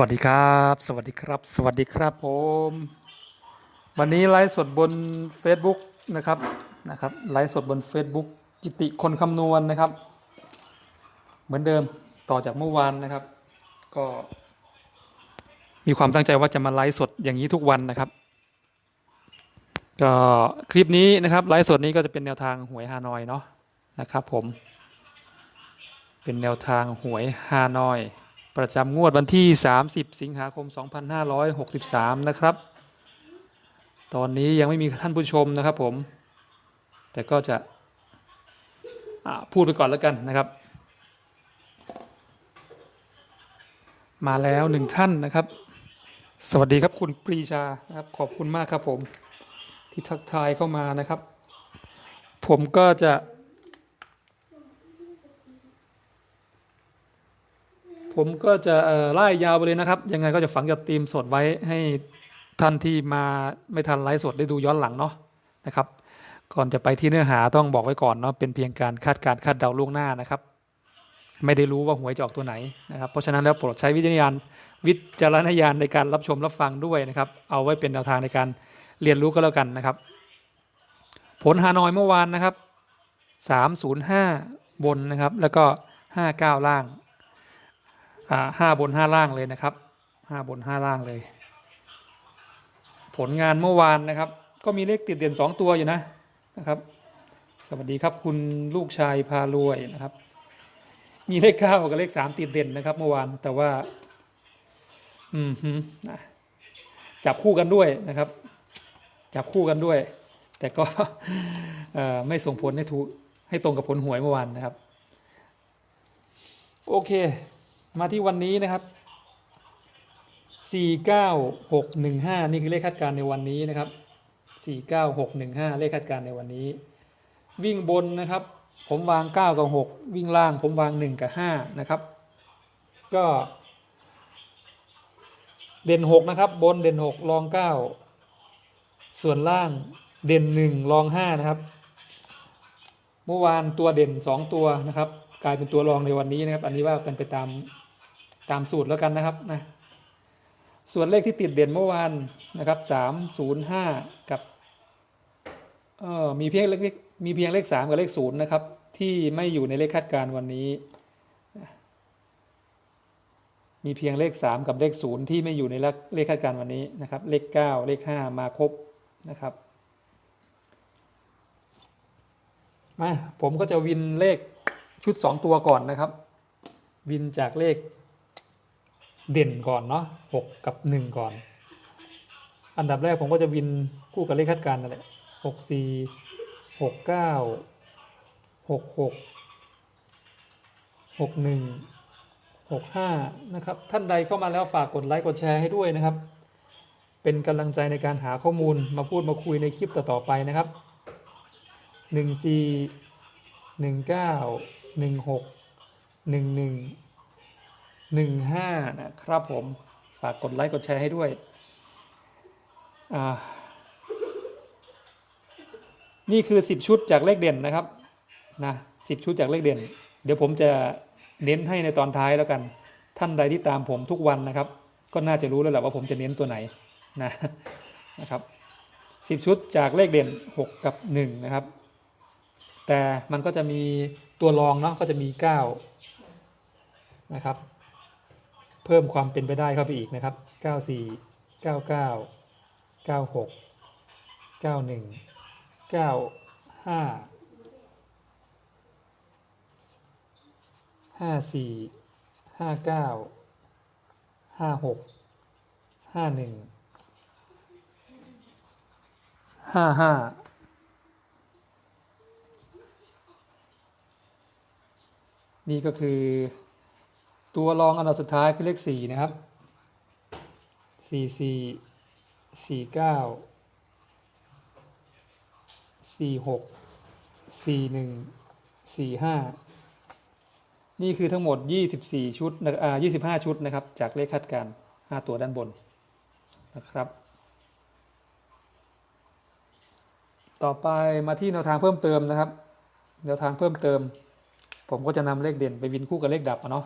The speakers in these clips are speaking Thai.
วัสดีครับ สวัสดีครับ สวัสดีครับผม วันนี้ไลฟ์สดบน Facebook นะครับนะครับไลฟ์สดบน Facebook กิติคนคำนวณนะครับ เหมือนเดิมต่อจากเมื่อวานนะครับ ก็ มีความตั้งใจว่าจะมาไลฟ์สดอย่างนี้ทุกวันนะครับก็คลิปนี้นะครับไลฟ์สดนี้ก็จะเป็นแนวทางหวยฮานอยเนาะนะครับ ผม เป็นแนวทางหวยฮานอย ประจำงวดวันที่ 30 สิงหาคม 2563 นะครับ ตอนนี้ยังไม่มีท่านผู้ชมนะครับผม แต่ก็จะพูดไปก่อนแล้วกันนะครับ มาแล้วหนึ่งท่านนะครับ สวัสดีครับคุณปรีชานะครับ ขอบคุณมากครับผม ที่ทักทายเข้ามานะครับ ผมก็จะ ผมก็จะไล่ยาวไปเลยนะครับ ยังไงก็จะฝังจะตีมสดไว้ให้ท่านที่มาไม่ทันไลฟ์สดได้ดูย้อนหลังเนาะนะครับ ก่อนจะไปที่เนื้อหาต้องบอกไว้ก่อนเนาะเป็นเพียงการคาดการคาดเดาล่วงหน้านะครับ ไม่ได้รู้ว่าหวยจะออกตัวไหนนะครับ เพราะฉะนั้นแล้วโปรดใช้วิจารณญาณวิจารณญาณในการรับชมรับฟังด้วยนะครับ เอาไว้เป็นแนวทางในการเรียนรู้ก็แล้วกันนะครับ ผลฮานอยเมื่อวานนะครับ305 บนนะครับ แล้วก็ 59 ล่างอ่า ห้าบนห้าล่างเลยนะครับห้าบนห้าล่างเลย ผลงานเมื่อวานนะครับ ก็มีเลขติดเด่นสองตัวอยู่นะนะครับ สวัสดีครับคุณลูกชายพารวยนะครับ มีเลขเก้ากับเลขสามติดเด่นนะครับ เมื่อวานแต่ว่า อืมฮึนะจับคู่กันด้วยนะครับ จับคู่กันด้วย แต่ก็ไม่ส่งผลให้ถูกให้ตรงกับผลหวยเมื่อวานนะครับ โอเค มาที่วันนี้นะครับ 49615 นี่คือเลขคาดการณ์ในวันนี้นะครับ 49615 เลขคาดการณ์ในวันนี้ วิ่งบนนะครับ ผมวาง 9 กับ 6 วิ่งล่างผมวาง 1 กับ 5 นะครับ ก็เด่น 6 นะครับ บนเด่น 6 รอง 9 ส่วนล่างเด่น 1 รอง 5 นะครับ เมื่อวานตัวเด่น 2 ตัวนะครับ กลายเป็นตัวรองในวันนี้นะครับ อันนี้ว่ากันไปตาม ตามสูตรแล้วกันนะครับนะส่วนเลขที่ติดเด่นเมื่อวานนะครับสามศูนย์ห้ากับเออมีเพียงเลขมีเพียงเลขสามกับเลขศูนย์นะครับ ที่ไม่อยู่ในเลขคาดการวันนี้ มีเพียงเลขสามกับเลขศูนย์ที่ไม่อยู่ในเลขคาดการวันนี้นะครับ เลขเก้าเลขห้ามาครบนะครับมาผมก็จะวินเลขชุด 2 ตัวก่อนนะครับ วินจากเลข เด่นก่อนเนาะหกกับ1ก่อน อันดับแรกผมก็จะวินคู่กับเลขคาดการณ์นั่นแหละหกสี่หกเก้าหกหกหกหนึ่งหกห้านะครับ ท่านใดเข้ามาแล้วฝากกดไลค์กดแชร์ให้ด้วยนะครับ เป็นกำลังใจในการหาข้อมูลมาพูดมาคุยในคลิปต่อๆไปนะครับหนึ่งสี่หนึ่งเก้าหนึ่งหกหนึ่งหนึ่ง หนึ่งห้านะครับผม ฝากกดไลค์กดแชร์ให้ด้วยนี่คือ 10 ชุดจากเลขเด่นนะครับนะสิชุดจากเลขเด่น เดี๋ยวผมจะเน้นให้ในตอนท้ายแล้วกัน ท่านใดที่ตามผมทุกวันนะครับ ก็น่าจะรู้แล้วแหละว่าผมจะเน้นตัวไหนนะนะครับ10ชุดจากเลขเด่น 6 กับ 1 นะครับ แต่มันก็จะมีตัวรองเนาะก็จะมี 9 นะครับ เพิ่มความเป็นไปได้เข้าไปอีกนะครับ 94 99 96 91 95 54 59 56 51 55นี่ก็คือ ตัวรองอันดับสุดท้ายคือเลขสี่นะครับสี่สี่สี่เก้าสี่หกสี่หนึ่งสี่ห้านี่คือทั้งหมด 24 ชุดนะอ่า25 ชุดนะครับ จากเลขคาดการ 5 ตัวด้านบนนะครับ ต่อไปมาที่แนวทางเพิ่มเติมนะครับ แนวทางเพิ่มเติม ผมก็จะนำเลขเด่นไปวินคู่กับเลขดับอะเนาะ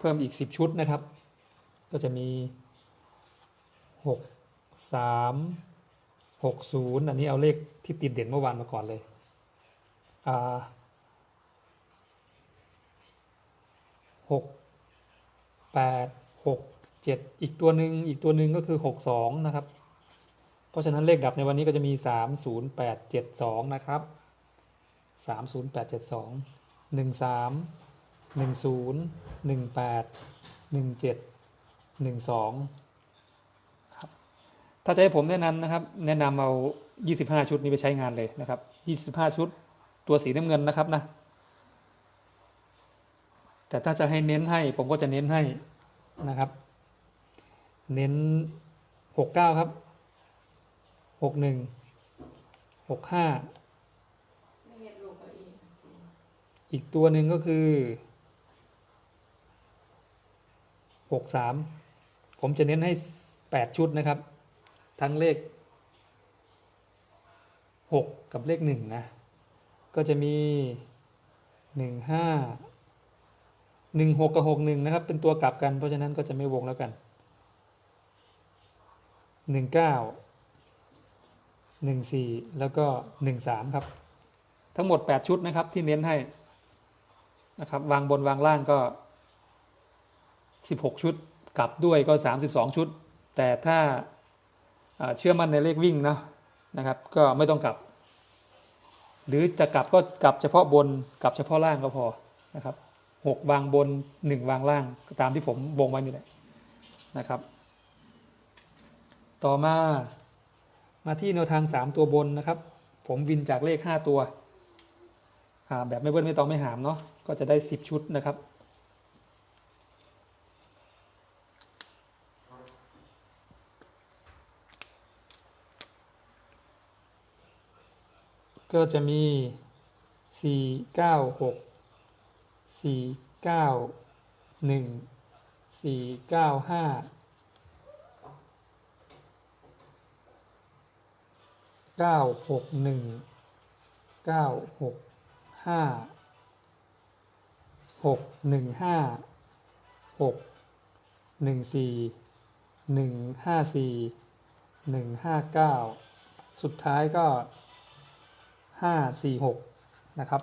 เพิ่มอีก 10 ชุดนะครับ ก็จะมีหกสามหกศูนย์อันนี้เอาเลขที่ติดเด่นเมื่อวานมาก่อนเลยอ่าหกแปดหกเจ็ดอีกตัวหนึ่งอีกตัวหนึ่งก็คือหกสองนะครับ เพราะฉะนั้นเลขดับในวันนี้ก็จะมีสามศูนย์แปดเจ็ดสองนะครับสามศูนย์แปดเจ็ดสองหนึ่งสาม หนึ่งศูนย์หนึ่งแปดหนึ่งเจ็ดหนึ่งสองครับถ้าจะให้ผมแนะนำนะครับ แนะนำเอา25ชุดนี้ไปใช้งานเลยนะครับ25ชุดตัวสีน้ำเงินนะครับนะแต่ถ้าจะให้เน้นให้ผมก็จะเน้นให้นะครับ เน้น69ครับ61 65อีกตัวหนึ่งก็คือ 63ผมจะเน้นให้8ชุดนะครับ ทั้งเลข6กับเลข1นะ ก็จะมี1 5 1 6กับ6 1นะครับ เป็นตัวกลับกัน เพราะฉะนั้นก็จะไม่วงแล้วกัน1 9 1 4แล้วก็1 3ครับ ทั้งหมด8ชุดนะครับที่เน้นให้นะครับ วางบนวางล่างก็ 16 ชุด กลับด้วยก็ 32 ชุด แต่ถ้าเชื่อมั่นในเลขวิ่งนะนะครับ ก็ไม่ต้องกลับ หรือจะกลับก็กลับเฉพาะบนกลับเฉพาะล่างก็พอนะครับหกวางบนหนึ่งวางล่างตามที่ผมวงไว้นี่แหละนะครับ ต่อมามาที่แนวทาง 3 ตัวบนนะครับ ผมวินจากเลข 5 ตัวแบบไม่เบิ้ลไม่ต้องไม่หามเนาะก็จะได้ 10 ชุดนะครับ ก็จะมีสี่เก้าหกสี่เก้าหนึ่งสี่เก้าห้าเก้าหกหนึ่งเก้าหกห้าหกหนึ่งห้าหกหนึ่งสี่หนึ่งห้าสี่หนึ่งห้าเก้าสุดท้ายก็ ห้าสี่หกนะครับ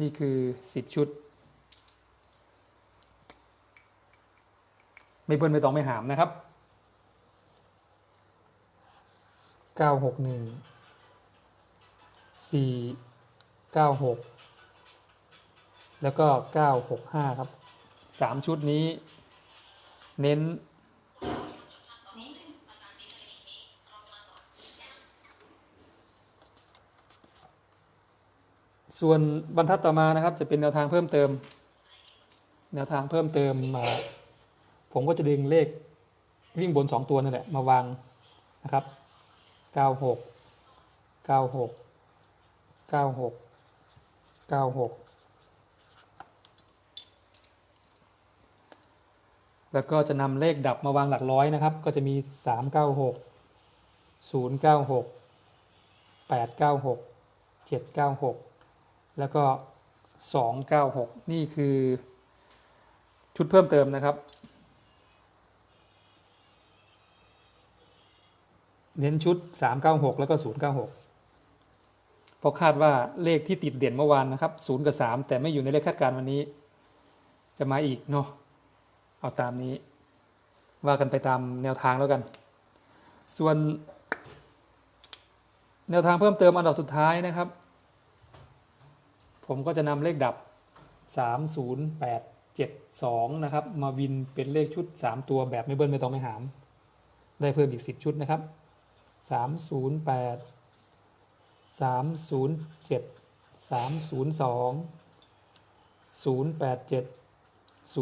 นี่คือสิบชุด ไม่เบิ้ลไม่ต้องไม่หามนะครับเก้าหกหนึ่งสี่เก้าหกแล้วก็เก้าหกห้าครับสามชุดนี้ เน้น ส่วนบรรทัดต่อมานะครับ จะเป็นแนวทางเพิ่มเติม แนวทางเพิ่มเติมมาผมก็จะดึงเลขวิ่งบน 2 ตัวนั่นแหละมาวางนะครับ 96 96 96 96 แล้วก็จะนำเลขดับมาวางหลักร้อยนะครับ ก็จะมี 396 096 896 796 แล้วก็ 296 นี่คือชุดเพิ่มเติมนะครับ เน้นชุด 396 แล้วก็ 096 เพราะคาดว่าเลขที่ติดเด่นเมื่อวานนะครับ 0 กับ 3 แต่ไม่อยู่ในเลขคาดการณ์วันนี้ จะมาอีกเนาะเอาตามนี้ ว่ากันไปตามแนวทางแล้วกัน ส่วน แนวทางเพิ่มเติมอันดับสุดท้ายนะครับ ผมก็จะนำเลขดับ 30872 นะครับ มาวินเป็นเลขชุด 3 ตัวแบบไม่เบิ้ลไม่ต้องไม่หาม ได้เพิ่มอีก 10 ชุดนะครับ 308 307 302 087 082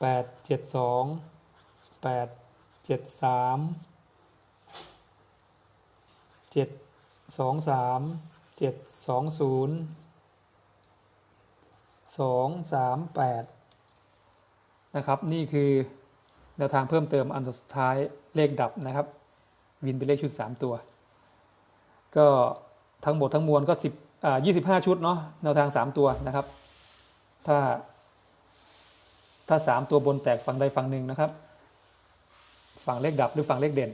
872 873 7 สองสามเจ็ดสองศูนย์สองสามแปดนะครับนี่คือแนวทางเพิ่มเติมอันสุดท้ายเลขดับนะครับ วินเป็นเลขชุดสามตัว ก็ทั้งหมดทั้งมวลก็สิบอ่ายี่สิบห้าชุดเนาะแนวทางสามตัวนะครับ ถ้า ถ้าสามตัวบนแตกฝั่งใดฝั่งหนึ่งนะครับ ฝั่งเลขดับหรือฝั่งเลขเด่น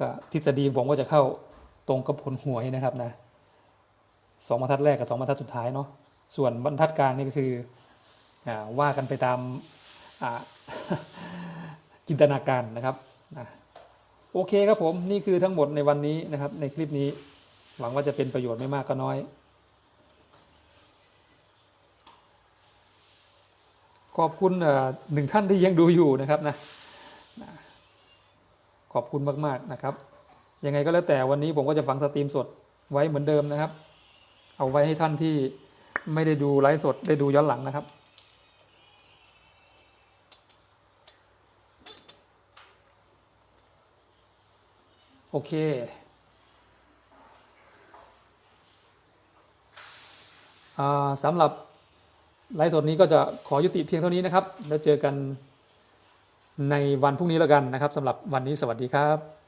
ก็ทฤษฎีผมก็จะเข้าตรงกับผลหวยนะครับนะสองบรรทัดแรกกับสองบรรทัดสุดท้ายเนาะส่วนบรรทัดกลางนี่ก็คืออว่ากันไปตามจินตนาการนะครับโอเคครับผมนี่คือทั้งหมดในวันนี้นะครับ ในคลิปนี้หวังว่าจะเป็นประโยชน์ไม่มากก็น้อย ขอบคุณหนึ่งท่านที่ยังดูอยู่นะครับนะนะ ขอบคุณมากๆนะครับ ยังไงก็แล้วแต่วันนี้ผมก็จะฝังสตรีมสดไว้เหมือนเดิมนะครับ เอาไว้ให้ท่านที่ไม่ได้ดูไลฟ์สดได้ดูย้อนหลังนะครับ โอเคอสำหรับไลฟ์สดนี้ก็จะขอยุติเพียงเท่านี้นะครับ แล้วเจอกัน ในวันพรุ่งนี้แล้วกันนะครับสำหรับวันนี้สวัสดีครับ